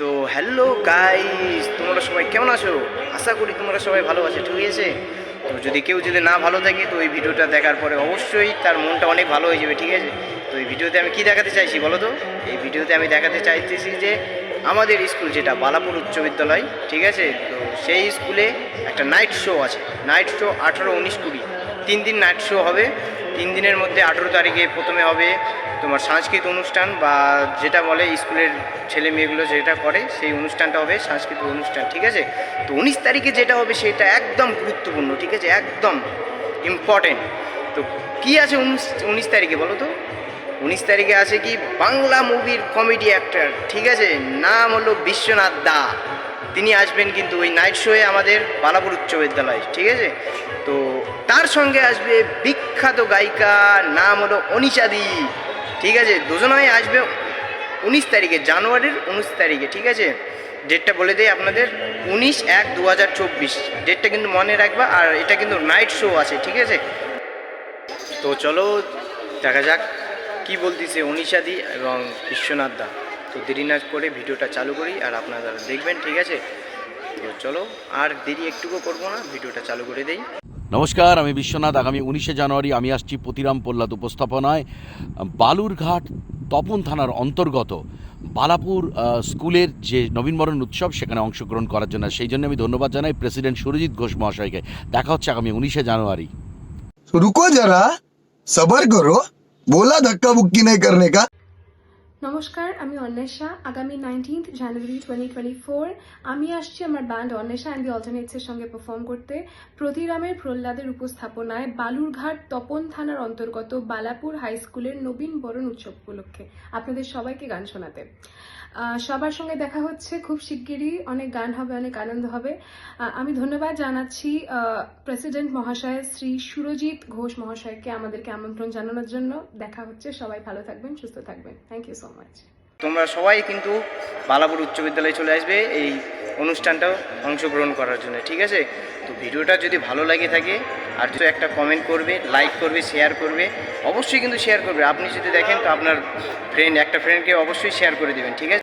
তো hello guys তোমরা সবাই কেমন আছো? আশা করি তোমরা সবাই ভালো আছো, ঠিক আছে? তো যদি কেউ যদি না ভালো থাকে, তো এই ভিডিওটা দেখার পরে অবশ্যই তার মনটা অনেক ভালো হয়ে যাবে, ঠিক আছে? তো এই ভিডিওতে আমি কি দেখাতে চাইছি বলো তো? এই ভিডিওতে আমি দেখাতে চাইতেছি যে আমাদের স্কুল যেটা বালাপুর উচ্চ বিদ্যালয়, ঠিক আছে? তো সেই স্কুলে একটা নাইট শো আছে। নাইট শো আঠারো, উনিশ, কুড়ি। তিন দিন নাইট শো হবে। তিন দিনের মধ্যে আঠেরো তারিখে প্রথমে হবে তোমার সাংস্কৃতিক অনুষ্ঠান বা যেটা বলে স্কুলের ছেলে মেয়েগুলো যেটা করে, সেই অনুষ্ঠানটা হবে সাংস্কৃতিক অনুষ্ঠান, ঠিক আছে? তো উনিশ তারিখে যেটা হবে সেটা একদম গুরুত্বপূর্ণ, ঠিক আছে? একদম ইম্পর্টেন্ট তো কি আছে উনিশ তারিখে বলো তো? উনিশ তারিখে আছে কি? বাংলা মুভির কমেডি অ্যাক্টর ঠিক আছে? নাম হলো বিশ্বনাথ দা। তিনি আসবেন কিন্তু ওই নাইট শোয়ে আমাদের বালাপুর উচ্চ বিদ্যালয়, ঠিক আছে? তো তার সঙ্গে আসবে বিখ্যাত গায়িকা, নাম হলো অনিশাদি ঠিক আছে, দুজনাই আসবে উনিশ তারিখে, জানুয়ারির উনিশ তারিখে, ঠিক আছে? ডেটটা বলে দেয় আপনাদের, উনিশ এক দু হাজার চব্বিশ। ডেটটা কিন্তু মনে রাখবা, আর এটা কিন্তু নাইট শো আছে, ঠিক আছে? তো চলো, দেখা যাক কি বলতেছে অনিশাদি এবং বিশ্বনাথ দা। তো দেরি না করে ভিডিওটা চালু করি, আর আপনারা দেখবেন, ঠিক আছে? তো চলো, আর দেরি একটুকু করব না, ভিডিওটা চালু করে দেই। নমস্কার, আমি বিশ্বনাথ। আগামী উনিশে জানুয়ারি আমি আসছি পতিরাম পল্লাদ উপস্থাপনায়। বালুরঘাট তপন থানার অন্তর্গত বালাপুর স্কুলের যে নবীনবরণ উৎসব, সেখানে অংশগ্রহণ করার জন্য। সেই জন্য আমি ধন্যবাদ জানাই প্রেসিডেন্ট সুরজিৎ ঘোষ মহাশয়কে। দেখা হচ্ছে আগামী উনিশে জানুয়ারি। রুকো যারা, সবার করো, বোলা ধাক্কা বুক্কি নেই কারণে কা। নমস্কার, আমি অন্বেষা। আগামী nineteenth January twenty twenty four আমি আসছি আমার ব্যান্ড অন্বেষা অ্যান্ড দি অল্টারনেটসের সঙ্গে পারফর্ম করতে। প্রতিরামের প্রহ্লাদের উপস্থাপনায় বালুরঘাট তপন থানার অন্তর্গত বালাপুর হাই স্কুলের নবীন বরণ উৎসব উপলক্ষে। আপনাদের সবাইকে গান শোনাতে। সবার সঙ্গে দেখা হচ্ছে খুব শিগগিরই। অনেক গান হবে, অনেক আনন্দ হবে। আমি ধন্যবাদ জানাচ্ছি প্রেসিডেন্ট মহাশয় শ্রী সুরজিৎ ঘোষ মহাশয়কে আমাদেরকে আমন্ত্রণ জানানোর জন্য। দেখা হচ্ছে। সবাই ভালো থাকবেন, সুস্থ থাকবেন। থ্যাংক ইউ সো মাচ তোমরা সবাই কিন্তু বালাপুর উচ্চ বিদ্যালয়ে চলে আসবে এই অনুষ্ঠানটাও অংশগ্রহণ করার জন্য, ঠিক আছে? তো ভিডিওটা যদি ভালো লাগে থাকে, আর যদি একটা কমেন্ট করবে লাইক করবে শেয়ার করবে, অবশ্যই কিন্তু শেয়ার করবে। আপনি যদি দেখেন তো আপনার ফ্রেন্ড একটা ফ্রেন্ডকে অবশ্যই শেয়ার করে দেবেন, ঠিক আছে?